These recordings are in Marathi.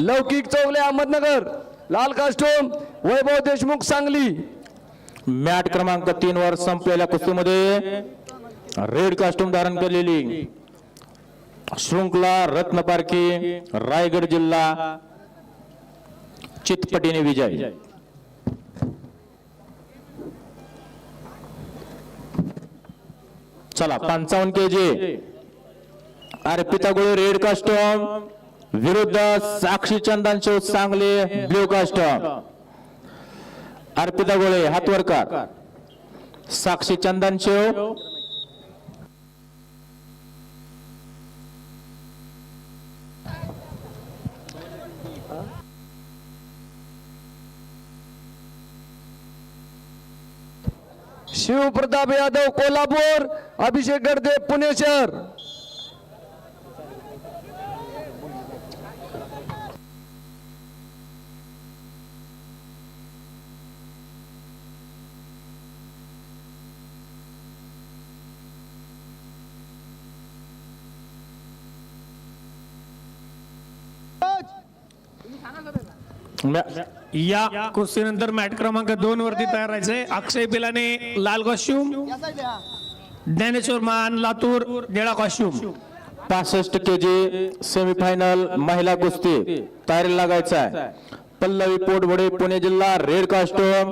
लौकिक चौगले अहमदनगर लाल कास्टोम वैभव देशमुख सांगली. मॅट क्रमांक तीन वर संपलेल्या कुस्तीमध्ये रेड कास्टूम धारण केलेली शृंखला रत्नपारखी रायगड जिल्हा चितपटीने विजय. चला पंचावन्न के जी अर्पिता गोळे रेड कास्टॉम. विरुद्ध साक्षी चंदन शेव सांगली ब्ल्यू कास्ट अर्पिता गोळे हातवरकर. साक्षी चंदन शिव हो. शिवप्रताप यादव कोल्हापूर अभिषेक गर्दे पुणे शहर. या कुस्तीनंतर मॅट क्रमांक दोन वरती तयार राहायचंय अक्षय पिलाने लाल कॉस्ट्युम ज्ञानेश्वर मान लातूर निळा कॉस्ट्युम पासष्ट के जी सेमीफायनल महिला कुस्ती तयारी लागायचा आहे. पल्लवी पोटबडे पुणे जिल्हा रेड कास्टोम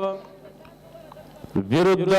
विरुद्ध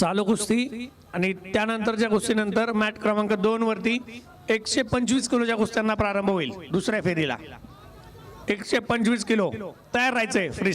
चालू कुस्ती आणि त्यानंतरच्या कुस्तीनंतर मॅट क्रमांक दोन वरती एकशे पंचवीस किलोच्या कुस्त्यांना प्रारंभ होईल दुसऱ्या फेरीला. एकशे पंचवीस किलो तयार राहायचंय फ्री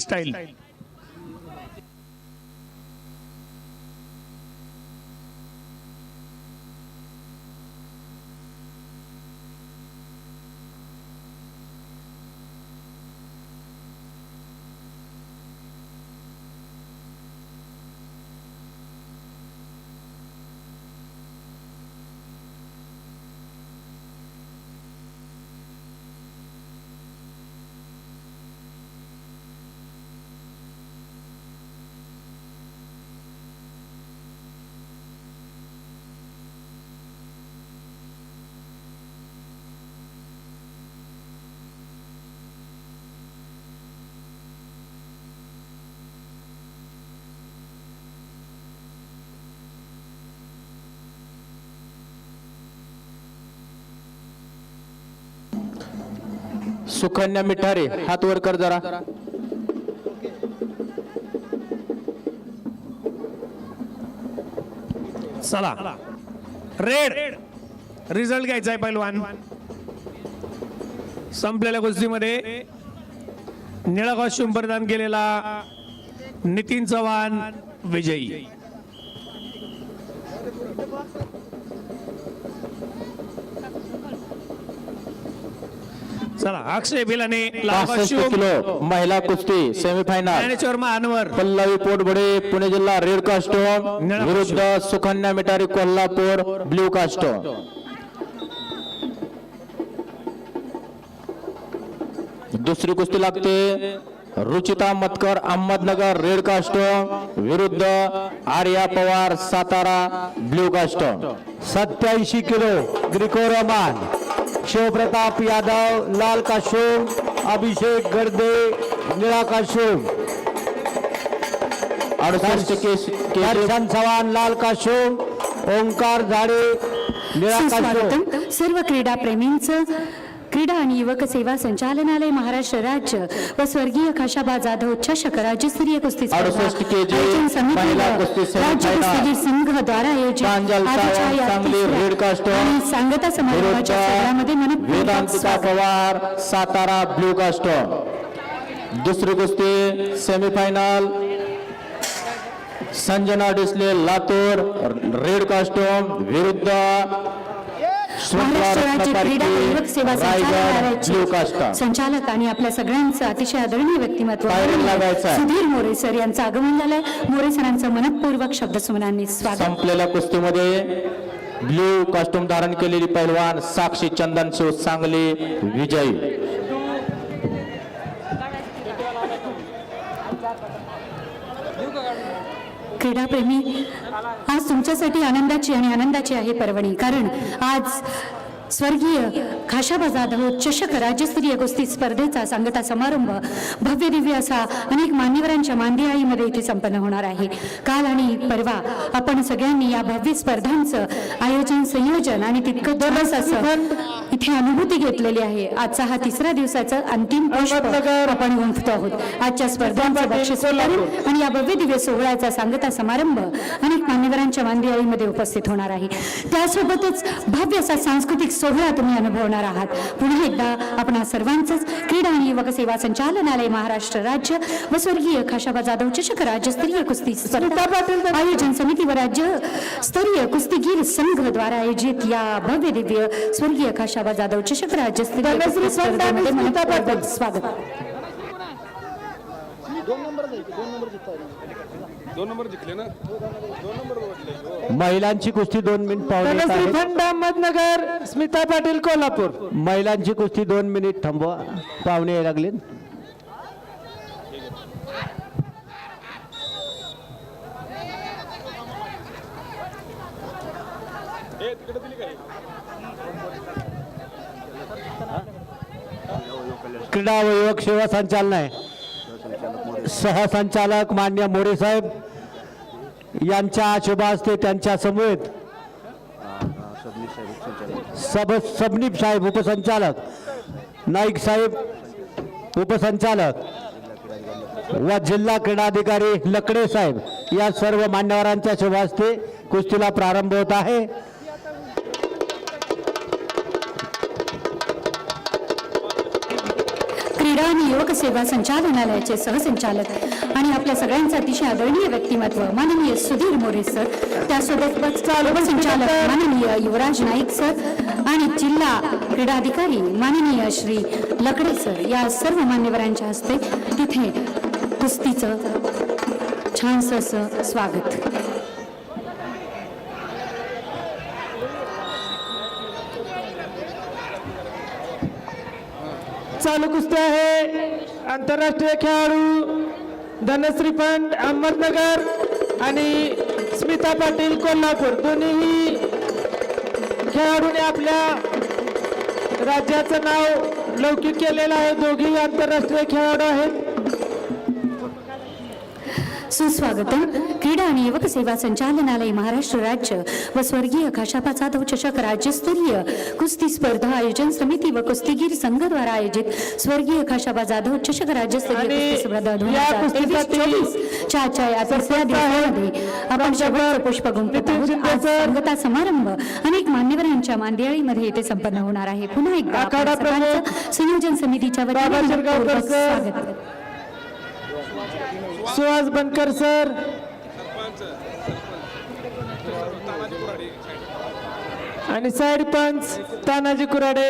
सुकन्या मिठारे हात वर कर जरा. चला. रेड रिझल्ट घ्यायचा आहे पैलवान. संपलेल्या गोष्टीमध्ये निळा कॉस्ट्युम परिधान केलेला नितीन चव्हाण विजयी. चला। अक्षय भिलाने पासष्ट किलो महिला कुस्ती सेमीफायनल ज्ञानेश्वर महानवर। पल्लवी पोटबडे पुणे जिल्हा रेड कास्टोम विरुद्ध सुकन्या मिठारी कोल्हापूर ब्ल्यू कास्टोम दुसरी कुस्ती लागते रुचिता मतकर अहमदनगर रेड कास्टोम विरुद्ध आर्या पवार सातारा ब्ल्यू कास्टोम सत्याऐंशी किलो ग्रिकोरमान शिवप्रताप यादव लाल काशोम अभिषेक गर्दे निळा काशोम. अडुसष्ट केस दर्शन चव्हाण लाल काशोम ओंकार झाडे निळा काशोम. सर्व क्रीडाप्रेमींचं क्रीडा आणि युवक सेवा संचालनालय महाराष्ट्र राज्य व स्वर्गीय खाशाबा जाधव चषक राज्यस्तरीय कुस्ती स्पर्धा 68 केजी आयोजन समिती महिला व कुस्ती राज्य सेमीफायनल. कुस्तीगीर संघ द्वारा आयोजित. आणि सांगता समारंभाच्या मनपूर्वक सातारा ब्ल्यू कास्ट दुसरी कुस्ती semifinal Sanjana Disale Latur red costume विरुद्ध महाराष्ट्र राज्य क्रीडा व युवक सेवा रायगड ब्ल्यू संचालनालयाचे कास्ट संचालक आणि आपल्या सगळ्यांचं अतिशय आदरणीय व्यक्तिमत्व. सुधीर मोरे सर यांचं आगमन झालंय. मोरे सरांचं मनपूर्वक शब्दसुमनांनी स्वागत. संपलेल्या कुस्तीमध्ये ब्ल्यू कॉस्ट्युम धारण केलेली पैलवान साक्षी चंदन शिव सांगली विजयी. क्रीडाप्रेमी. आज तुमच्यासाठी आनंदाची आणि आनंदाची आहे पर्वणी. कारण आज स्वर्गीय खाशाबा जाधव चषक राज्यस्तरीय कुस्ती स्पर्धेचा सांगता समारंभ भव्य दिव्य असा अनेक मान्यवरांच्या मांदियाळीमध्ये इथे संपन्न होणार आहे. काल आणि परवा आपण सगळ्यांनी या भव्य स्पर्धांचं आयोजन संयोजन आणि तितकं दोनच असं इथे अनुभूती घेतलेली आहे. आजचा हा तिसरा दिवसाचा अंतिम आपण गुंफतो आहोत. आजच्या स्पर्धांचं बक्षीस आणि या भव्य दिव्य सोहळ्याचा सांगता समारंभ अनेक मान्यवरांच्या मांदियाळीमध्ये उपस्थित होणार आहे. त्यासोबतच भव्य असा सांस्कृतिक सोहळा तुम्ही अनुभवणार आहात. पुन्हा एकदा आपण सर्वांचंच क्रीडा आणि युवक सेवा संचालनालय महाराष्ट्र राज्य व स्वर्गीय खाशाबा जाधव चषक राज्यस्तरीय कुस्ती आयोजन समिती व राज्य स्तरीय कुस्तीगीर संघ द्वारा आयोजित या भव्य दिव्य स्वर्गीय खाशाबा जाधव चषक राज्यस्तरीय स्वागत. महिलांची कुस्ती दोन मिनिट पावणे अहमदनगर स्मिता पाटील कोल्हापूर. महिलांची कुस्ती दोन मिनिट थांबवा. पाहुणे यायला लागले क्रीडा व युवक सेवा आहे सहसंचालक मान्य मोरे साहेब यांच्या शुभ त्यांच्या समवेत सब सबनीप साहेब उपसंचालक नाईक साहेब उपसंचालक व जिल्हा क्रीडाधिकारी लकडे साहेब या सर्व मान्यवरांच्या शुभ हस्ते कुस्तीला प्रारंभ होत आहे. क्रीडा आणि युवक सेवा संचालनालयाचे सहसंचालक आणि आपल्या सगळ्यांचं अतिशय आदरणीय व्यक्तिमत्व माननीय सुधीर मोरे सर. त्यासोबतच संचालक माननीय युवराज नाईक सर आणि जिल्हा क्रीडा अधिकारी माननीय श्री लकडे सर या सर्व मान्यवरांच्या हस्ते तिथे कुस्तीचं छानसं असं स्वागत. चालू कुस्ती आहे. आंतरराष्ट्रीय खेळाडू धनश्री पंत अहमदनगर आणि स्मिता पाटील कोल्हापूर. दोन्हीही खेळाडूने आपल्या राज्याचं नाव लौकिक केलेलं आहे. दोघेही आंतरराष्ट्रीय खेळाडू आहेत. सुस्वागतम. क्रीडा आणि युवक सेवा संचालनालय महाराष्ट्र राज्य व स्वर्गीय खाशापा जाधव चषक राज्यस्तरीय कुस्ती स्पर्धा आयोजन समिती व कुस्तीगीर संघ द्वारा आयोजित स्वर्गीय खाशाबा जाधव चषक राज्यस्तरीय स्पर्धा दोन हजार तेवीस चोवीस च्या च्या या तिसऱ्या दिवसामध्ये आपण पुष्प समारंभ अनेक मान्यवरांच्या मांदियाळीमध्ये येथे संपन्न होणार आहे. पुन्हा एकदा संयोजन समितीच्या वतीने. स्वागत सुहास बनकर सर. आणि साईड पंच तानाजी कुराडे.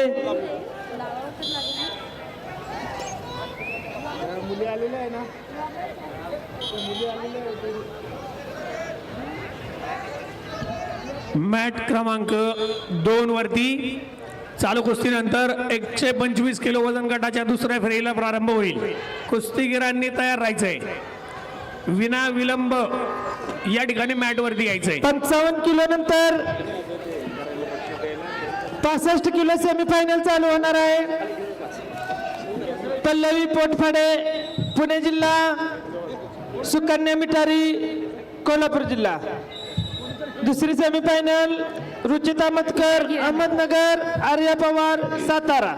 मॅट क्रमांक दोन वरती चालू कुस्तीनंतर एकशे पंचवीस किलो वजन गटाच्या दुसऱ्या फेरीला प्रारंभ होईल. कुस्तीगिरांनी तयार राहायचंय. विना विलंब या ठिकाणी मॅटवरती यायचंय. पंचावन्न किलो नंतर पासष्ट किलो सेमीफायनल चालू होणार आहे. पल्लवी पोटफाडे पुणे जिल्हा सुकन्या मिठारी कोल्हापूर जिल्हा. दुसरी सेमीफायनल रुचिता मतकर अहमदनगर आर्या पवार सातारा.